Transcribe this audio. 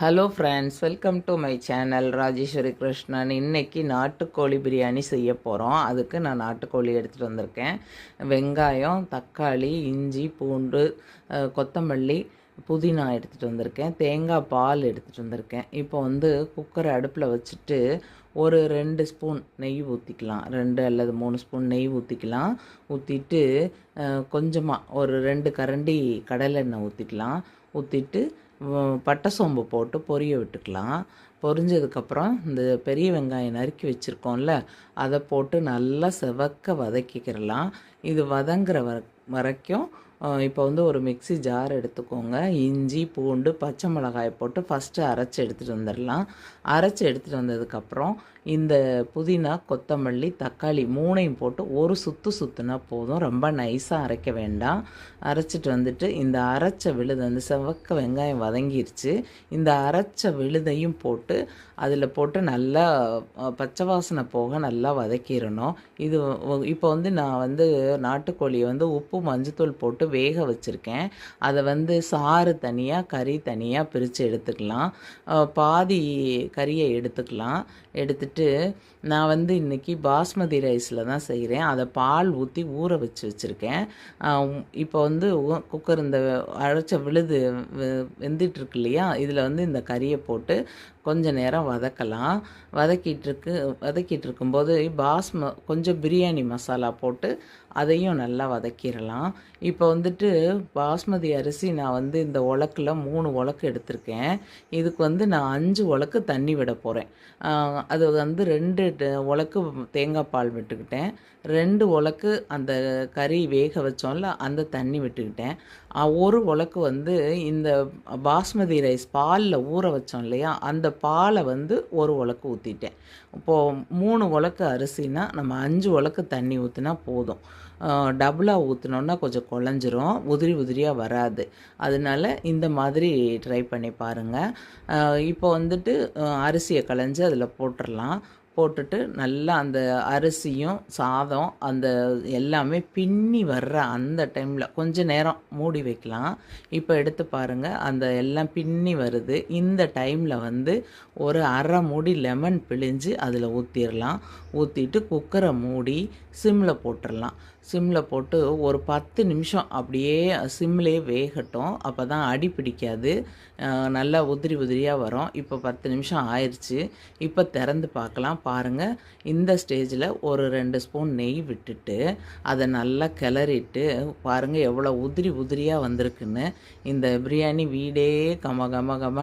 Hello friends welcome to my channel Rajeswari Krishnan இன்றைக்கி நாட்டுக்கோழி பிரியாணி செய்ய போகிறோம் அதுக்கு நான் நாட்டுக்கோழி எடுத்துகிட்டு வந்திருக்கேன். வெங்காயம் தக்காளி இஞ்சி பூண்டு கொத்தமல்லி புதினா எடுத்துகிட்டு வந்திருக்கேன். தேங்காய் பால் எடுத்துகிட்டு வந்திருக்கேன். இப்போ வந்து குக்கரை அடுப்பில் வச்சுட்டு ஒரு ரெண்டு ஸ்பூன் நெய் ஊற்றிக்கலாம் ரெண்டு அல்லது மூணு ஸ்பூன் நெய் ஊற்றிக்கலாம் ஊற்றிட்டு கொஞ்சமாக ஒரு ரெண்டு கரண்டி கடலெண்ணெய் ஊற்றிக்கலாம் ஊற்றிட்டு பட்டை சோம்பு போட்டு பொரிய விட்டுக்கலாம். பொரிஞ்சதுக்கப்புறம் இந்த பெரிய வெங்காயம் நறுக்கி வச்சுருக்கோம்ல அதை போட்டு நல்லா செவக்க வதக்கிக்கிறலாம் இது வதங்குற வர வரைக்கும் இப்போ வந்து ஒரு மிக்ஸி ஜார் எடுத்துக்கோங்க. இஞ்சி பூண்டு பச்சை மிளகாய் போட்டு ஃபஸ்ட்டு அரைச்சி எடுத்துகிட்டு வந்துடலாம். அரைச்சி எடுத்துகிட்டு வந்ததுக்கப்புறம் இந்த புதினா கொத்தமல்லி தக்காளி மூணையும் போட்டு ஒரு சுத்து சுத்துனா போதும். ரொம்ப நைஸாக அரைக்க வேண்டாம். அரைச்சிட்டு வந்துட்டு இந்த அரைச்ச விழுது அந்த செவக்க வெங்காயம் வதங்கிருச்சு. இந்த அரைச்ச விழுதையும் போட்டு அதில் போட்டு நல்லா பச்சை வாசனை போக நல்லா வதக்கிடணும். இது இப்போ வந்து நான் வந்து நாட்டுக்கோழியை வந்து உப்பு மஞ்சத்தூள் போட்டு வேக வச்சுருக்கேன். அதை வந்து சாறு தனியாக கறி தனியாக பிரித்து எடுத்துக்கலாம். பாதி கறியை எடுத்துக்கலாம். எடுத்துட்டு நான் வந்து இன்றைக்கி பாஸ்மதி ரைஸில் தான் செய்கிறேன் அதை பால் ஊற்றி ஊற வச்சு வச்சுருக்கேன். இப்போ வந்து குக்கர் இந்த அரைச்ச விழுது வெந்துட்டுருக்கு இல்லையா? இதில் வந்து இந்த கறியை போட்டு கொஞ்சம் கொஞ்ச நேரம் வதக்கலாம். வதக்கிட்டுருக்கு வதக்கிட்டு இருக்கும்போது பாஸ்ம கொஞ்சம் பிரியாணி மசாலா போட்டு அதையும் நல்லா வதக்கிடலாம் இப்போ வந்துட்டு பாஸ்மதி அரிசி நான் வந்து இந்த உலக்கில் மூணு உலக்கு எடுத்திருக்கேன். இதுக்கு வந்து நான் அஞ்சு உலக்கு தண்ணி விட போகிறேன் அது வந்து ரெண்டு ட- உலக்கு தேங்காய் பால் விட்டுக்கிட்டேன். ரெண்டு உலக்கு அந்த கறி வேக வச்சோம்ல அந்த தண்ணி விட்டுக்கிட்டேன். ஒரு உலக்கு வந்து இந்த பாஸ்மதி ரைஸ் பாலில் ஊற வச்சோம் இல்லையா? அந்த பாலை வந்து ஒரு உலக்கு ஊற்றிட்டேன் இப்போது மூணு உலக்கு அரிசினா நம்ம அஞ்சு உலக்கு தண்ணி ஊற்றினா போதும். டபுளாக ஊற்றினோன்னா கொஞ்சம் குழஞ்சிரும். உதிரி உதிரியாக வராது. அதனால இந்த மாதிரி ட்ரை பண்ணி பாருங்கள் இப்போ வந்துட்டு அரிசியை களைஞ்சு அதில் போட்டுடலாம் போட்டுட்டு நல்லா அந்த அரிசியும் சாதம் அந்த எல்லாமே பின்னி வர்ற அந்த டைமில் கொஞ்ச நேரம் மூடி வைக்கலாம். இப்போ எடுத்து பாருங்கள் அந்த எல்லாம் பின்னி வருது. இந்த டைமில் வந்து ஒரு அரை மூடி லெமன் பிழிஞ்சு அதில் ஊற்றிடலாம் ஊற்றிட்டு குக்கரை மூடி சிம்மில் போட்டுடலாம் சிம்மில் போட்டு ஒரு பத்து நிமிஷம் அப்படியே சிம்லேயே வேகட்டும். அப்போ தான் அடி பிடிக்காது. நல்லா உதிரி உதிரியாக வரும். இப்போ பத்து நிமிஷம் ஆயிடுச்சு இப்போ திறந்து பார்க்கலாம். பாருங்கள் இந்த ஸ்டேஜில் ஒரு ரெண்டு ஸ்பூன் நெய் விட்டுட்டு அதை நல்லா கிளறிட்டு பாருங்கள் எவ்வளோ உதிரி உதிரியாக வந்திருக்குன்னு. இந்த பிரியாணி வீடே கம கம கம